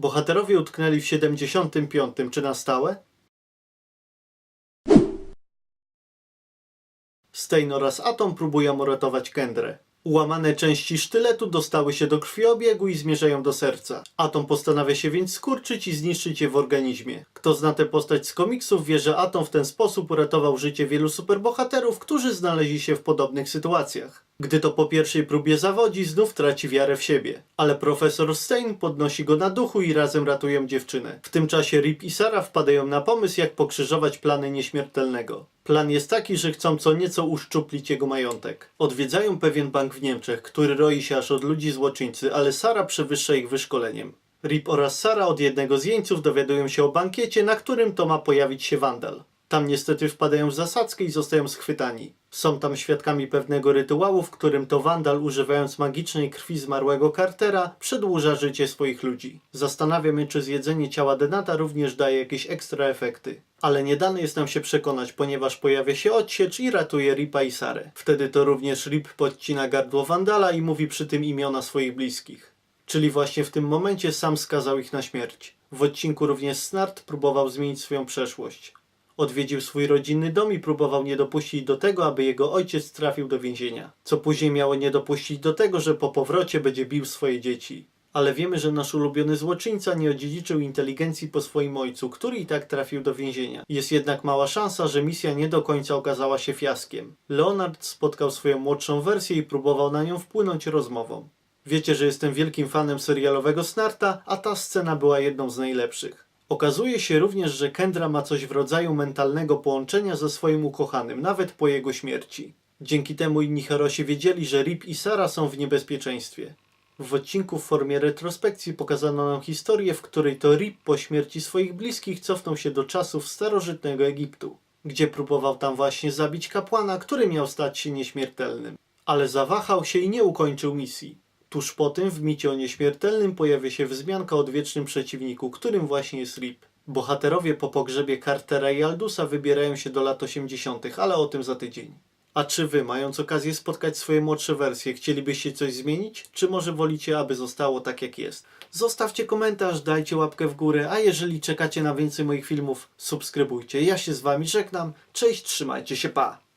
Bohaterowie utknęli w 75. czy na stałe? Stein oraz Atom próbują uratować Kendrę. Ułamane części sztyletu dostały się do krwiobiegu i zmierzają do serca. Atom postanawia się więc skurczyć i zniszczyć je w organizmie. Kto zna tę postać z komiksów wie, że Atom w ten sposób uratował życie wielu superbohaterów, którzy znaleźli się w podobnych sytuacjach. Gdy to po pierwszej próbie zawodzi, znów traci wiarę w siebie. Ale profesor Stein podnosi go na duchu i razem ratują dziewczynę. W tym czasie Rip i Sara wpadają na pomysł, jak pokrzyżować plany nieśmiertelnego. Plan jest taki, że chcą co nieco uszczuplić jego majątek. Odwiedzają pewien bank w Niemczech, który roi się aż od ludzi złoczyńcy, ale Sara przewyższa ich wyszkoleniem. Rip oraz Sara od jednego z jeńców dowiadują się o bankiecie, na którym to ma pojawić się wandal. Tam niestety wpadają w zasadzkę i zostają schwytani. Są tam świadkami pewnego rytuału, w którym to wandal, używając magicznej krwi zmarłego Cartera, przedłuża życie swoich ludzi. Zastanawiam się, czy zjedzenie ciała Denata również daje jakieś ekstra efekty. Ale nie dane jest nam się przekonać, ponieważ pojawia się odsiecz i ratuje Ripa i Sarę. Wtedy to również Rip podcina gardło wandala i mówi przy tym imiona swoich bliskich. Czyli właśnie w tym momencie sam skazał ich na śmierć. W odcinku również Snart próbował zmienić swoją przeszłość. Odwiedził swój rodzinny dom i próbował nie dopuścić do tego, aby jego ojciec trafił do więzienia. Co później miało nie dopuścić do tego, że po powrocie będzie bił swoje dzieci. Ale wiemy, że nasz ulubiony złoczyńca nie odziedziczył inteligencji po swoim ojcu, który i tak trafił do więzienia. Jest jednak mała szansa, że misja nie do końca okazała się fiaskiem. Leonard spotkał swoją młodszą wersję i próbował na nią wpłynąć rozmową. Wiecie, że jestem wielkim fanem serialowego Snarta, a ta scena była jedną z najlepszych. Okazuje się również, że Kendra ma coś w rodzaju mentalnego połączenia ze swoim ukochanym, nawet po jego śmierci. Dzięki temu inni herosi wiedzieli, że Rip i Sara są w niebezpieczeństwie. W odcinku w formie retrospekcji pokazano nam historię, w której to Rip po śmierci swoich bliskich cofnął się do czasów starożytnego Egiptu, gdzie próbował tam właśnie zabić kapłana, który miał stać się nieśmiertelnym. Ale zawahał się i nie ukończył misji. Tuż po tym w micie o nieśmiertelnym pojawia się wzmianka o odwiecznym przeciwniku, którym właśnie jest Rip. Bohaterowie po pogrzebie Cartera i Aldusa wybierają się do lat 80., ale o tym za tydzień. A czy wy, mając okazję spotkać swoje młodsze wersje, chcielibyście coś zmienić? Czy może wolicie, aby zostało tak jak jest? Zostawcie komentarz, dajcie łapkę w górę, a jeżeli czekacie na więcej moich filmów, subskrybujcie. Ja się z wami żegnam. Cześć, trzymajcie się, pa!